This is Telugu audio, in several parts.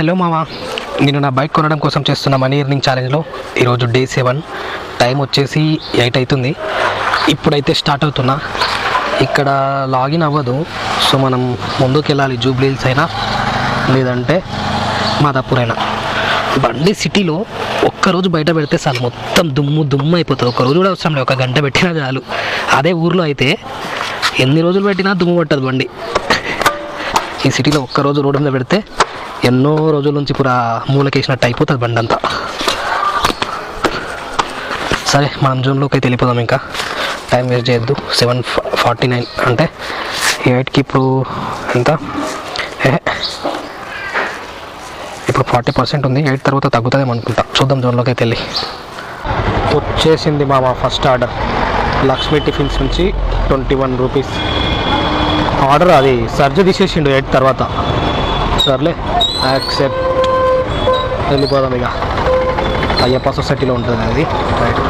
హలో మావా నేను నా బైక్ కొనడం కోసం చేస్తున్న మనీ ఎర్నింగ్ ఛాలెంజ్లో ఈరోజు డే సెవెన్. టైం వచ్చేసి ఎయిట్ అవుతుంది ఇప్పుడైతే స్టార్ట్ అవుతున్నా. ఇక్కడ లాగిన్ అవ్వదు. సో మనం ముందుకు వెళ్ళాలి జూబ్లీల్స్ అయినా లేదంటే మాదాపూర్ అయినా బండి సిటీలో ఒక్కరోజు బయట పెడితే చాలు. మొత్తం దుమ్ము దుమ్ము అయిపోతుంది. ఒక రోజు కూడా అవసరం లేదు. ఒక గంట పెట్టినా చాలు. అదే ఊర్లో అయితే ఎన్ని రోజులు పెట్టినా దుమ్ము పట్టదు బండి. ఈ సిటీలో ఒక్కరోజు రోడ్డు మీద పెడితే ఎన్నో రోజుల నుంచి పూరా మూలకేసినట్టు అయిపోతుంది బండి అంతా. సరే మనం జూన్లోకి అయితే వెళ్ళిపోదాం ఇంకా. టైం వేస్ట్ చేయొద్దు. సెవెన్ ఫార్టీ నైన్ అంటే ఎయిట్కి ఇప్పుడు ఎంత? ఇప్పుడు ఫార్టీ పర్సెంట్ ఉంది. ఎయిట్ తర్వాత తగ్గుతుందేమో అనుకుంటా. చూద్దాం జోన్లోకి అయితే వెళ్ళి. వచ్చేసింది మామ ఫస్ట్ ఆర్డర్. లక్ష్మీ టిఫిన్స్ నుంచి ట్వంటీ వన్ రూపీస్. ఆర్డర్ అది సర్జ్ తీసేసిండు ఎయిట్ తర్వాత. సర్లే యాక్సెప్ట్. వెళ్ళిపోదాం ఇక. అయ్యప్ప సొసైటీలో ఉంటుంది అది. రైట్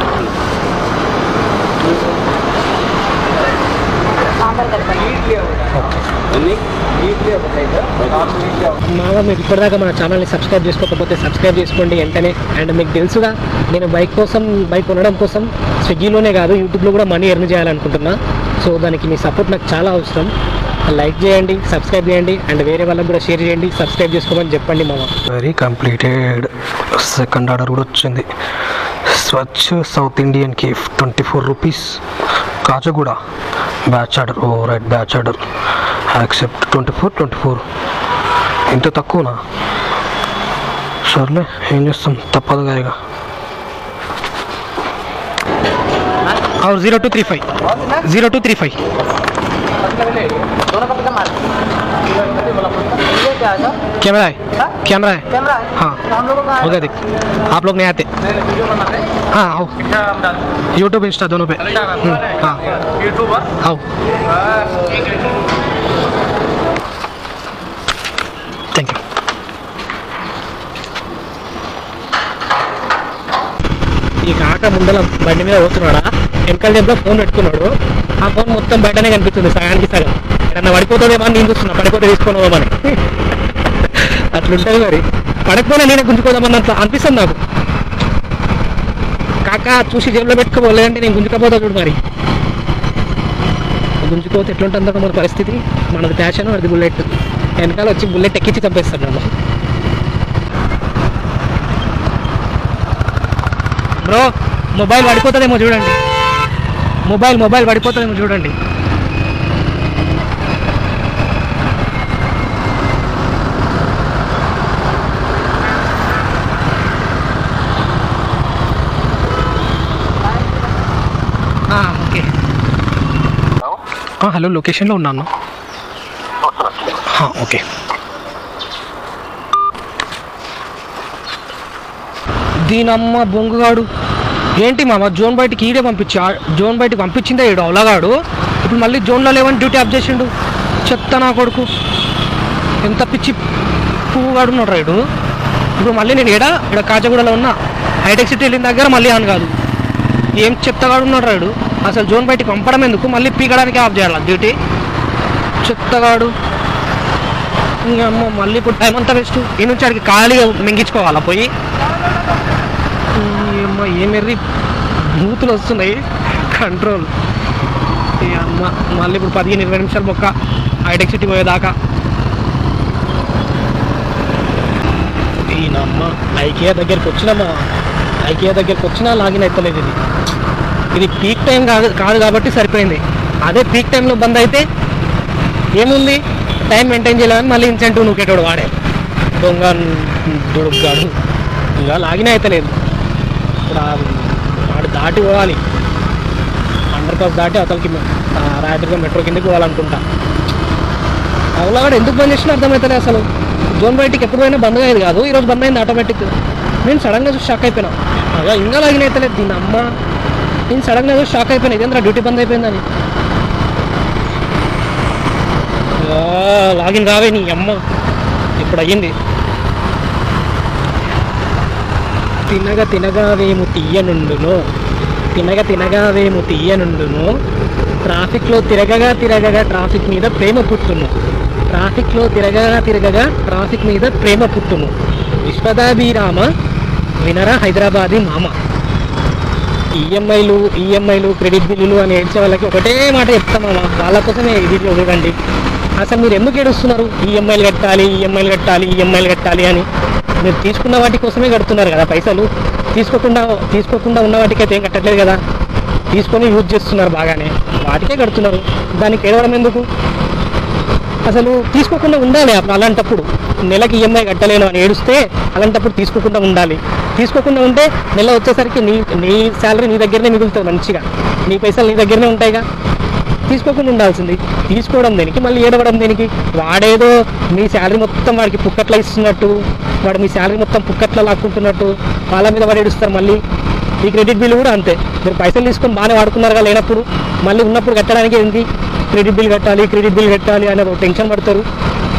మామ మీరు ఇప్పటిదాకా మన ఛానల్ని సబ్స్క్రైబ్ చేసుకోకపోతే సబ్స్క్రైబ్ చేసుకోండి వెంటనే. అండ్ మీకు తెలుసుగా నేను బైక్ కోసం బైక్ కొనడం కోసం స్విగ్గీలోనే కాదు యూట్యూబ్లో కూడా మనీ ఎర్న్ చేయాలనుకుంటున్నా. సో దానికి మీ సపోర్ట్ నాకు చాలా అవసరం. లైక్ చేయండి సబ్స్క్రైబ్ చేయండి అండ్ వేరే వాళ్ళకి కూడా షేర్ చేయండి సబ్స్క్రైబ్ చేసుకోమని చెప్పండి మామ. వెరీ కంప్లీటెడ్ సెకండ్ ఆర్డర్ కూడా వచ్చింది. Swachh south Indian cafe twenty four rupees Kachiguda batch order oh right batch order accept twenty four twenty four ఇంత తక్కువనా? సర్లే ఏం చేస్తాం? తప్పదుగా ఇక. Zero two three five zero two three five camera है कैमरा है कैमरा है हाँ तो हम लोगों का हो गया देख आप लोग नहीं आते वीडियो बनाते हैं हाँ आओ यूट्यूब इंस्टा दोनों पे हम्म, हाँ यूट्यूबर आओ థ్యాంక్ యూ ఈ కాక ముందల బండి మీద పోతున్నాడా వెనకాల జంలో ఫోన్ పెట్టుకున్నాడు ఆ ఫోన్ మొత్తం బయటనే కనిపిస్తుంది సగానికి సగం ఎక్కడన్నా పడిపోతుందేమో అని నేను చూస్తున్నా. పడిపోతే తీసుకున్నామని అట్లుంటుంది మరి. పడకపోయినా నేనే గుంజుకోదామన్నట్లు అనిపిస్తుంది నాకు. కాక చూసి జేబులో పెట్టుకోలేదంటే నేను గుంజుకపోతా చూడు మరి. గుంజుకోతే ఎట్లుంటుందో మన పరిస్థితి? మనది ప్యాషన్ అది బుల్లెట్ వెనకాల వచ్చి బుల్లెట్ ఎక్కించి చంపేస్తాడు నన్ను. బ్రో మొబైల్ పడిపోతుందేమో చూడండి. మొబైల్ మొబైల్ పడిపోతుందేమో చూడండి ఆ, ఓకే ఆ, హలో లొకేషన్లో ఉన్నాను. ఓకే. దీనమ్మ బొంగుగాడు. ఏంటి మామ జోన్ బయటికి ఈడే పంపించి? జోన్ బయటికి పంపించిందే ఈడు అవలగాడు. ఇప్పుడు మళ్ళీ జోన్లో లేవని డ్యూటీ ఆఫ్ చేసిండు. చెత్త నా కొడుకు. ఎంత పిచ్చి పువ్వుగాడు ఉన్నాడు రైడు ఇప్పుడు మళ్ళీ నేను ఏడా? ఇక్కడ కాజగూడలో ఉన్నా. హైటెక్ సిటీ వెళ్ళిన దగ్గర మళ్ళీ అని కాదు. ఏం చెత్తగాడు ఉన్నాడు రాడు అసలు జోన్ బయటికి పంపడం ఎందుకు? మళ్ళీ పీకడానికి ఆఫ్ చేయాలి? డ్యూటీ? చెత్తగాడు. ఇంకా అమ్మ మళ్ళీ ఇప్పుడు టైం అంతా వేస్ట్. ఈ నుంచి అడిగి ఖాళీగా మింగించుకోవాలా పోయి? అమ్మ ఏమెర్రి బూతులు వస్తున్నాయి. కంట్రోల్. ఈ అమ్మ మళ్ళీ ఇప్పుడు పదిహేను ఇరవై నిమిషాలు మొక్క హైటెక్ సిటీ పోయేదాకా. ఈయనమ్మ ఐకియా దగ్గరికి వచ్చినామా ఐకియా దగ్గరికి వచ్చినా లాగిన్ అవుతలేదు ఇది. ఇది పీక్ టైం కాదు కాదు కాబట్టి సరిపోయింది. అదే పీక్ టైంలో బంద్ అయితే ఏముంది? టైం మెయింటైన్ చేయాలని మళ్ళీ ఇన్సెంటివ్ నూకేటోడు వాడే. దొంగ దొడుగ్గాడు ఇంకా లాగిన్ అయితలేదు ఇప్పుడు వాడు దాటి పోవాలి. అండర్ పాస్ దాటి అతనికి ఆ, రాయదుర్గం మెట్రో కిందకి పోవాలనుకుంటా. అవలవాడు ఎందుకు బంద్ చేసినా అర్థమవుతుంది అసలు. జోన్ బయటికి ఎప్పుడు పోయినా బంద్ అయ్యేది కాదు. ఈరోజు బంద్ అయింది ఆటోమేటిక్ నేను సడన్గా షాక్ అయిపోయినా. అలా ఇంకా లాగిన్ అయితలేదు దీని అమ్మ నేను సడన్గా ఏదో షాక్ అయిపోయినా ఇదేంద్రా డ్యూటీ బంద్ అయిపోయిందని. లాగిన్ రావే నీ అమ్మ. ఇప్పుడు అయ్యింది. తినగా తినగావేము తీయనుండును. తినగా తినగావేము తీయనుండును. ట్రాఫిక్లో తిరగగా తిరగగా ట్రాఫిక్ మీద ప్రేమ పుట్టును. ట్రాఫిక్లో తిరగగా తిరగగా ట్రాఫిక్ మీద ప్రేమ పుట్టును. విశ్వదాభిరామ వినరా హైదరాబాదీ మామ. ఈఎంఐలు ఈఎంఐలు క్రెడిట్ బిల్లులు అని ఏడ్చే వాళ్ళకి ఒకటే మాట చెప్తామమ్మా వాళ్ళ కోసమే ఇది వీడియో చూడండి అసలు మీరు ఎందుకు ఏడుస్తున్నారు? ఈఎంఐలు కట్టాలి ఈఎంఐలు కట్టాలి ఈఎంఐలు కట్టాలి అని. మీరు తీసుకున్న వాటి కోసమే కడుతున్నారు కదా పైసలు. తీసుకోకుండా తీసుకోకుండా ఉన్న వాటికైతే ఏం కట్టట్లేదు కదా. తీసుకొని యూజ్ చేస్తున్నారు బాగానే. వాటికే కడుతున్నారు. దానికి ఏడవడం ఎందుకు? అసలు తీసుకోకుండా ఉండాలి అప్పుడు అలాంటప్పుడు. నెలకి ఈఎంఐ కట్టలేను అని ఏడుస్తే అలాంటప్పుడు తీసుకోకుండా ఉండాలి. తీసుకోకుండా ఉంటే నెల వచ్చేసరికి నీ నీ శాలరీ నీ దగ్గరనే మిగులుతుంది మంచిగా. నీ పైసలు నీ దగ్గరనే ఉంటాయిగా. తీసుకోకుండా ఉండాల్సింది. తీసుకోవడం దేనికి? మళ్ళీ ఏడవడం దేనికి? వాడేదో మీ శాలరీ మొత్తం వాడికి పుక్కట్ల ఇస్తున్నట్టు వాడు మీ శాలరీ మొత్తం పుక్కట్ల లాక్కుంటున్నట్టు వాళ్ళ మీద వాడు ఏడుస్తారు మళ్ళీ. ఈ క్రెడిట్ బిల్ కూడా అంతే. మీరు పైసలు తీసుకొని బాగానే వాడుకున్నారుగా లేనప్పుడు మళ్ళీ ఉన్నప్పుడు కట్టడానికి ఏంటి క్రెడిట్ బిల్ కట్టాలి క్రెడిట్ బిల్ కట్టాలి అనే ఒక టెన్షన్ పడతారు.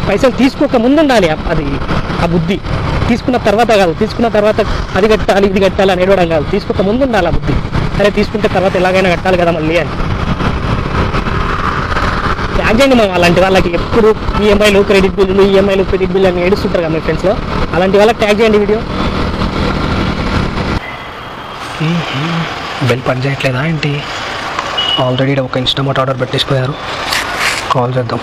పైసలు తీసుకోక ముందు ఉండాలి అది ఆ బుద్ధి. తీసుకున్న తర్వాత కాదు తీసుకున్న తర్వాత అది కట్టాలి ఇది కట్టాలి అని ఏడవడం కాదు. తీసుకోక ముందు ఉండాలి ఆ బుద్ధి. సరే తీసుకుంటే తర్వాత ఎలాగైనా కట్టాలి కదా మళ్ళీ అని. ట్యాగ్ చేయండి మేము అలాంటి వాళ్ళకి ఎప్పుడు ఈఎంఐలు క్రెడిట్ బిల్లులు ఈఎంఐలు క్రెడిట్ బిల్లు అని ఏడుస్తుంటారు కదా మీ ఫ్రెండ్స్లో అలాంటి వాళ్ళకి ట్యాగ్ చేయండి వీడియో. బెల్ పని చేయట్లేదా ఏంటి? ఆల్రెడీ ఒక ఇన్స్టామాట్ ఆర్డర్ పెట్టేసిపోయారు. కాల్ చేద్దాం.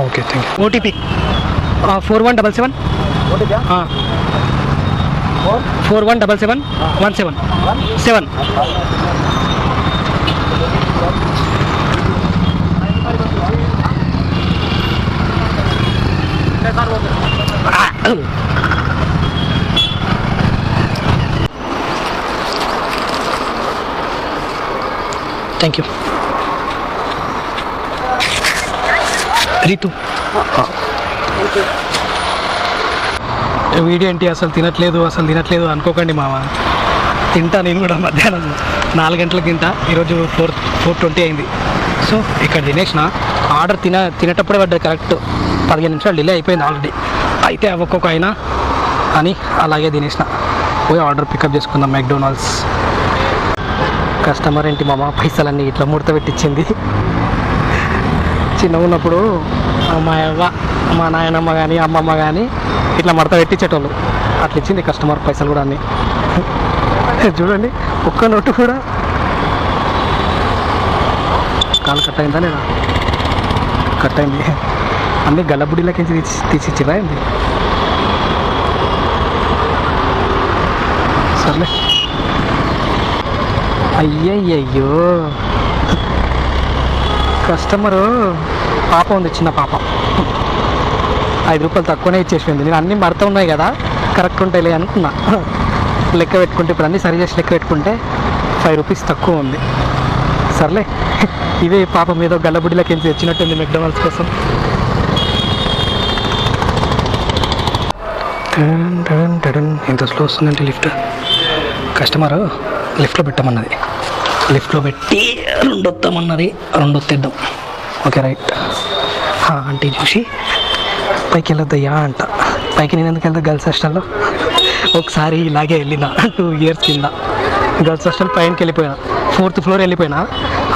Okay thank you OTP four one double seven four one double seven one seven seven thank you Ritu video ఏంటి? అసలు తినట్లేదు అసలు తినట్లేదు అనుకోకండి మామ. తింటా నేను కూడా మధ్యాహ్నం. నాలుగు గంటలకు తింటా. ఈరోజు ఫోర్ ఫోర్ ట్వంటీ అయింది. సో ఇక్కడ తినేసిన ఆర్డర్ తిన తినేటప్పుడే పడ్డది కరెక్ట్. పదిహేను నిమిషాలు డిలే అయిపోయింది ఆల్రెడీ. అయితే అవ్వకొక అయినా అని అలాగే తినేసిన పోయి ఆర్డర్ పికప్ చేసుకుందాం మెక్డొనాల్డ్స్ కస్టమర్ ఏంటి మామ? పైసలన్నీ ఇట్లా ముడత పెట్టించింది. చిన్నగా ఉన్నప్పుడు మా అవ్వ మా నాయనమ్మ కానీ అమ్మమ్మ కానీ ఇట్లా మడత పెట్టించేటోళ్ళు. అట్లా ఇచ్చింది కస్టమర్ పైసలు కూడా అన్ని. చూడండి ఒక్క నోటు కూడా. కాలు కట్ అయిందా లేదా? కట్ అయింది. అన్నీ గల్లబుడిలోకి తీసి తీసిచ్చిరా ఏంది? సర్లే. అయ్యయ్యయ్యో. కస్టమరు పాప ఉంది చిన్న పాప. ఐదు రూపాయలు తక్కువనే ఇచ్చేసింది. నేను అన్నీ మడత ఉన్నాయి కదా కరెక్ట్ ఉంటాయిలే అనుకున్నా. లెక్క పెట్టుకుంటే ఇప్పుడు అన్నీ సరి చేసి లెక్క పెట్టుకుంటే ఫైవ్ రూపీస్ తక్కువ ఉంది. సర్లే ఇవే పాప మీద గల్లబుడిలోకి ఎంత తెచ్చినట్టుంది మెక్డొనాల్డ్స్ కోసం. ఎంత స్లో వస్తుందంటే లిఫ్ట్. కస్టమర్ లిఫ్ట్లో పెట్టమన్నది. లిఫ్ట్లో పెట్టి రెండు వస్తామన్నది రెండు వస్తేద్దాం ఓకే రైట్. ఆంటీ చూసి పైకి వెళ్ళొద్దయ్యా అంట. పైకి నేను ఎందుకు వెళ్తా గర్ల్స్ హాస్టల్లో? ఒకసారి ఇలాగే వెళ్ళిన టూ ఇయర్స్ కింద. గర్ల్స్ హాస్టల్ పైనకి వెళ్ళిపోయినా ఫోర్త్ ఫ్లోర్ వెళ్ళిపోయినా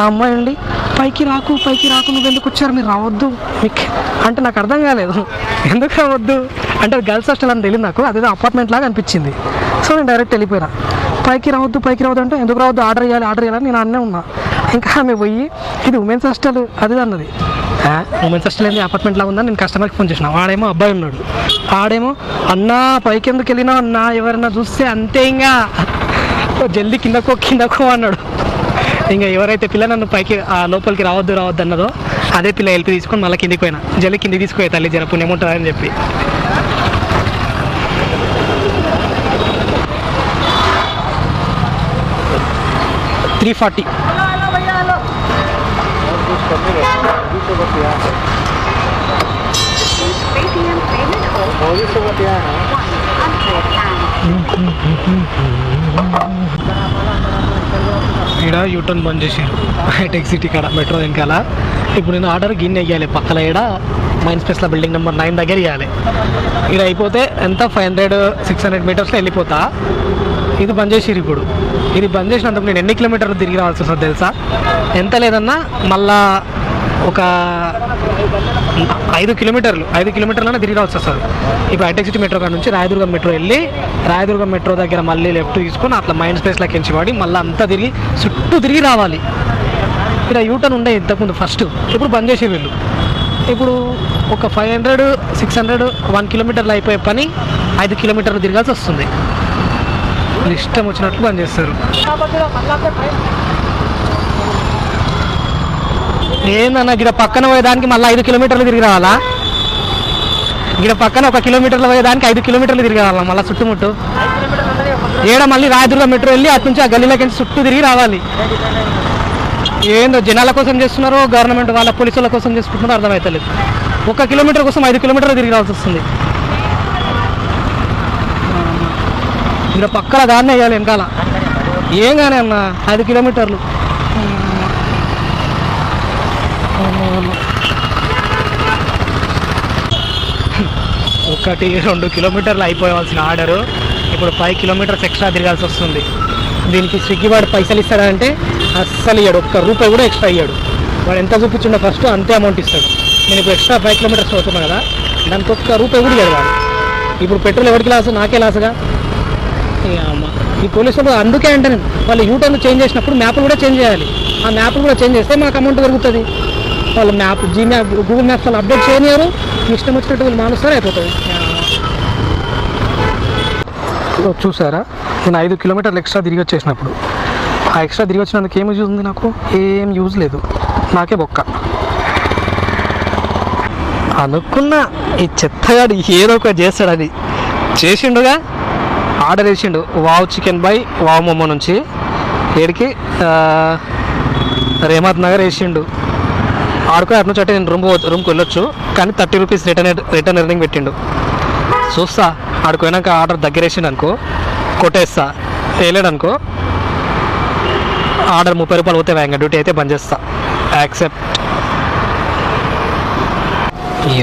ఆ అమ్మాయి అండి పైకి రాకు పైకి రాకు నువ్వు ఎందుకు వచ్చారు? మీరు రావద్దు. మీకు అంటే నాకు అర్థం కాలేదు. ఎందుకు రావద్దు? అంటే గర్ల్స్ హాస్టల్ అని తెలియదు నాకు అదేదో అపార్ట్మెంట్ లాగా అనిపించింది. సో నేను డైరెక్ట్ వెళ్ళిపోయినా. పైకి రావద్దు పైకి రావద్దు అంటే ఎందుకు రావద్దు? ఆర్డర్ చేయాలి ఆర్డర్ చేయాలని నేను అన్నే ఉన్నా. ఇంకా ఆమె పోయి ఇది ఉమెన్స్ హాస్టల్ అది అన్నది. ఉమెన్స్ హాస్టల్ ఏంది? అపార్ట్మెంట్లో ఉందని నేను కస్టమర్కి ఫోన్ చేసిన. వాడేమో అబ్బాయి ఉన్నాడు. ఆడేమో అన్నా పైకి ఎందుకు వెళ్ళినా అన్నా ఎవరైనా చూస్తే అంతే ఇంకా జల్దీ కిందకో కిందకో అన్నాడు. ఇంకా ఎవరైతే పిల్ల నన్ను పైకి ఆ లోపలికి రావద్దు రావద్దు అన్నదో అదే పిల్ల హెల్ప్ తీసుకొని మళ్ళీ కిందికి పోయినా. జల్లి కిందికి తీసుకుపోయి తల్లి జర పుణ్యం ఉంటుందని అని చెప్పి. Three forty. ఇక్కడ యూటర్న్ బంద్ చేసారు హైటెక్ సిటీ కాడ మెట్రో వెనకాల. ఇప్పుడు నేను ఆర్డర్ గిన్నె వేయాలి పక్కల ఈడ. మైన్ స్పేస్లో బిల్డింగ్ నెంబర్ నైన్ దగ్గర ఇవ్వాలి ఇక్కడ అయిపోతే ఎంత? ఫైవ్ హండ్రెడ్ సిక్స్ హండ్రెడ్ మీటర్స్లో వెళ్ళిపోతా. ఇది బంద్ చేసిరు ఇప్పుడు. ఇది బంద్ చేసినందుకు నేను ఎన్ని కిలోమీటర్లు తిరిగి రావాల్సి వస్తుంది తెలుసా? ఎంత లేదన్నా మళ్ళా ఒక ఐదు కిలోమీటర్లు ఐదు కిలోమీటర్లనే తిరిగి రావాల్సి వస్తుంది. ఇప్పుడు హైటెక్ సిటీ మెట్రో కాడ నుంచి రాయదుర్గం మెట్రో వెళ్ళి రాయదుర్గం మెట్రో దగ్గర మళ్ళీ లెఫ్ట్ తీసుకొని అట్లా మైండ్ స్పేస్లోకి ఎంచి వాడి మళ్ళీ అంతా తిరిగి చుట్టూ తిరిగి రావాలి. ఇక్కడ యూటర్న్ ఉండే ఇంతకుముందు ఫస్ట్. ఇప్పుడు బంద్ చేసి వీళ్ళు. ఇప్పుడు ఒక five hundred six hundred one కిలోమీటర్లు అయిపోయే పని ఐదు కిలోమీటర్లు తిరగాల్సి వస్తుంది. ఇష్టం వచ్చినట్లు బంద్ చేస్తారు. ఏందన్న ఇక్కడ పక్కన పోయేదానికి మళ్ళీ ఐదు కిలోమీటర్లు తిరిగి రావాలా? ఇక్కడ పక్కన ఒక కిలోమీటర్లు పోయేదానికి ఐదు కిలోమీటర్లు తిరిగి రావాలా మళ్ళీ చుట్టుముట్టు? ఏడ మళ్ళీ రాయదుర్గం మెట్రో వెళ్ళి అటు నుంచి ఆ గల్లీలోకి చుట్టూ తిరిగి రావాలి. ఏందో జనాల కోసం చేస్తున్నారో గవర్నమెంట్ వాళ్ళ పోలీసుల కోసం చేసుకుంటున్నారో అర్థమవుతలేదు ఒక కిలోమీటర్ కోసం ఐదు కిలోమీటర్లు తిరిగి రావాల్సి వస్తుంది. ఇక్కడ పక్కన దాన్ని వేయాలి వెనకాల. ఏం కానీ అన్న ఐదు కిలోమీటర్లు. ఒకటి రెండు కిలోమీటర్లు అయిపోవాల్సిన ఆర్డరు. ఇప్పుడు ఫైవ్ కిలోమీటర్స్ ఎక్స్ట్రా తిరగాల్సి వస్తుంది. దీనికి స్విగ్గీ వాడు పైసలు ఇస్తాడంటే అస్సలు ఇయ్యాడు. ఒక్క రూపాయి కూడా ఎక్స్ట్రా ఇయ్యాడు. వాడు ఎంత చూపించిండో ఫస్ట్ అంతే అమౌంట్ ఇస్తాడు. నేను ఇప్పుడు ఎక్స్ట్రా ఫైవ్ కిలోమీటర్స్ అవుతున్నా కదా దానికి ఒక్క రూపాయి కూడా ఇయ్యాడు వాడు. ఇప్పుడు పెట్రోల్ ఎవరికి లాస్? నాకే లాసుగా. ఈ పోలీసులు అందుకే అంటే నేను వాళ్ళు యూటర్న్ చేంజ్ చేసినప్పుడు మ్యాప్లు కూడా చేంజ్ చేయాలి. ఆ మ్యాప్లు కూడా చేంజ్ చేస్తే మాకు అమౌంట్ పెరుగుతుంది. వాళ్ళు map G map Google maps వాళ్ళు అప్డేట్ చేయనియరు. ఇష్టం వచ్చినట్టు వీళ్ళు మానుస్తారు అయిపోతుంది. చూసారా? నేను ఐదు కిలోమీటర్లు ఎక్స్ట్రా తిరిగి వచ్చేసినప్పుడు. ఆ ఎక్స్ట్రా తిరిగి వచ్చినందుకు ఏం యూజ్ ఉంది నాకు? ఏం యూజ్ లేదు. నాకే బొక్క. అనుకున్న ఈ చెత్తగాడు ఏదో ఒక చేస్తాడని. చేసిండుగా? ఆర్డర్ వేసిండు వావ్ చికెన్ బై వావ్ మొమ్మ నుంచి. ఏడికి రేమత్ నగర్ వేసిండు. ఆడుకో అటు నుంచి అంటే నేను రూమ్ రూమ్కి వెళ్ళొచ్చు. కానీ thirty rupees return return earning పెట్టిండు. చూస్తా. ఆడుకోయినాక ఆర్డర్ దగ్గర వేసిండు అనుకో కొట్టేస్తా. వేయలేడు అనుకో ఆర్డర్ ముప్పై రూపాయలు పోతే వేయంగా డ్యూటీ అయితే బంద్ చేస్తా. యాక్సెప్ట్.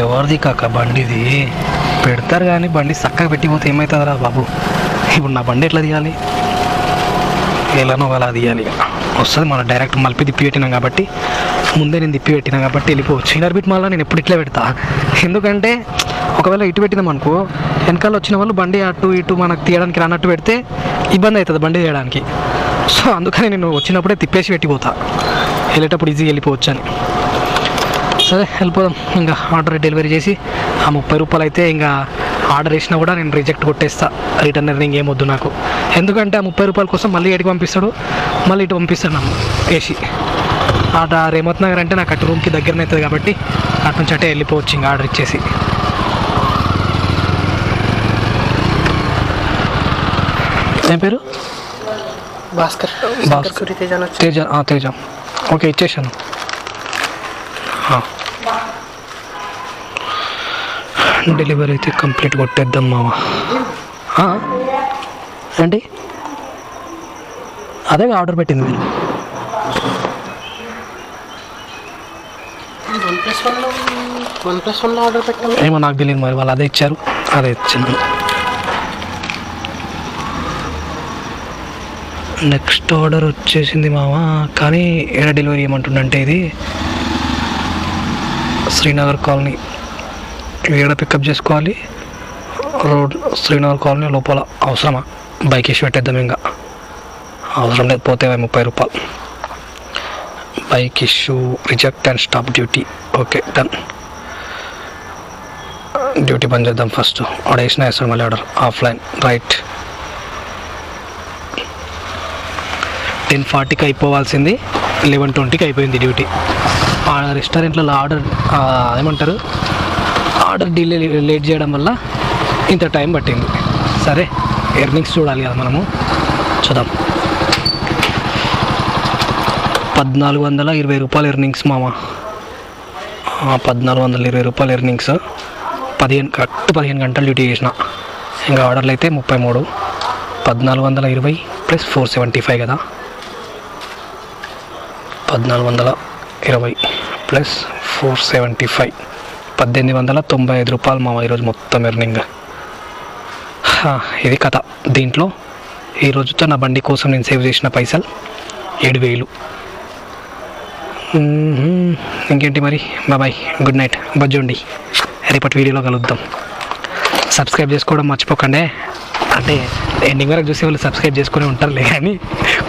ఎవరిది కాక బండిది? పెడతారు కానీ బండి చక్కగా పెట్టిపోతే ఏమవుతుందిరా బాబు? ఇప్పుడు నా బండి ఎట్లా తీయాలి? ఎలానో అలా తీయాలి. వస్తుంది మనం డైరెక్ట్ మలిపి తిప్పి పెట్టినాం కాబట్టి ముందే నేను తిప్పి పెట్టినా కాబట్టి వెళ్ళిపోవచ్చు. ఇన్నర్ బిట్ మళ్ళీ నేను ఎప్పుడు ఇట్లా పెడతా? ఎందుకంటే ఒకవేళ ఇటు పెట్టినాం అనుకో వెనకాల వచ్చిన వాళ్ళు బండి అటు ఇటు మనకు తీయడానికి రానట్టు పెడితే ఇబ్బంది అవుతుంది బండి తీయడానికి. సో అందుకని నేను వచ్చినప్పుడే తిప్పేసి పెట్టిపోతా. వెళ్ళేటప్పుడు ఈజీగా వెళ్ళిపోవచ్చు అని సరే వెళ్ళిపోదాం. ఇంకా ఆర్డర్ డెలివరీ చేసి ఆ ముప్పై రూపాయలు అయితే ఇంకా ఆర్డర్ వేసినా కూడా నేను రిజెక్ట్ కొట్టేస్తా. రిటర్న్ ఎర్నింగ్ ఏమొద్దు నాకు. ఎందుకంటే ఆ ముప్పై రూపాయల కోసం మళ్ళీ ఎడికి పంపిస్తాడు. మళ్ళీ ఇటు పంపిస్తాడు నన్ను వేసి అటు రేమత్ నగర్ అంటే నాకు అటు రూమ్కి దగ్గరనే అవుతుంది కాబట్టి అటు నుంచి అటే వెళ్ళిపోవచ్చు ఇంకా ఆర్డర్ ఇచ్చేసి. ఏం పేరు? భాస్కర్. భాస్కర్. తేజ. తేజ. ఓకే ఇచ్చేసాను ఆ. డెలివరీ అయితే కంప్లీట్ కొట్టేద్దాం మామ ఏంటి? అదే ఆర్డర్ పెట్టింది మీరు. ఏమో నాకు తెలియదు మరి వాళ్ళు అదే ఇచ్చారు. అదే ఇచ్చాను నెక్స్ట్ ఆర్డర్ వచ్చేసింది మామ కానీ ఏడ డెలివరీ ఏమంటుండంటే ఇది? శ్రీనగర్ కాలనీ. ఏడ పికప్ చేసుకోవాలి. రోడ్ శ్రీనగర్ కాలనీ లోపల అవసరమా? బైక్ వేసి పెట్టేద్దాం ఇంకా. అవసరం లేదు పోతే ముప్పై రూపాయలు. Bike issue reject and stop duty okay done duty బంద్ చేద్దాం ఫస్ట్ ఆర్డర్ వేసిన వేస్తాడు మళ్ళీ ఆర్డర్ ఆఫ్లైన్ రైట్ టెన్ ఫార్టీకి అయిపోవాల్సింది. లెవెన్ ట్వంటీకి అయిపోయింది డ్యూటీ ఆ రెస్టారెంట్లలో ఆర్డర్ ఏమంటారు ఆర్డర్ డిలే లేట్ చేయడం వల్ల ఇంత టైం పట్టింది. సరే ఎర్నింగ్స్ చూడాలి కదా మనము. చూద్దాం. పద్నాలుగు వందల ఇరవై రూపాయలు ఎర్నింగ్స్ మామ. పద్నాలుగు వందల ఇరవై రూపాయలు ఎర్నింగ్స్ పదిహేను కరెక్ట్ పదిహేను గంటలు డ్యూటీ చేసిన. ఇంకా ఆర్డర్లు అయితే ముప్పై మూడు. పద్నాలుగు వందల ఇరవై ప్లస్ ఫోర్ సెవెంటీ ఫైవ్ కదా. పద్నాలుగు వందల ఇరవై ప్లస్ ఫోర్ సెవెంటీ ఫైవ్. పద్దెనిమిది వందల తొంభై ఐదు రూపాయలు మామ ఈరోజు మొత్తం ఎర్నింగ్ ఇది కథ. దీంట్లో ఈ రోజుతో నా బండి కోసం నేను సేవ్ చేసిన పైసలు ఏడు వేలు ఇంకేంటి మరి? బాబాయ్ గుడ్ నైట్. బజ్జోండి. రేపటి వీడియోలో కలుద్దాం. సబ్స్క్రైబ్ చేసుకోవడం మర్చిపోకండి. అంటే ఎండింగ్ వరకు చూసే వాళ్ళు సబ్స్క్రైబ్ చేసుకుని ఉంటారులే కానీ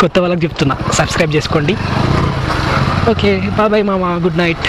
కొత్త వాళ్ళకి చెప్తున్నా. సబ్స్క్రైబ్ చేసుకోండి. ఓకే బాబాయ్ మామ. Good night.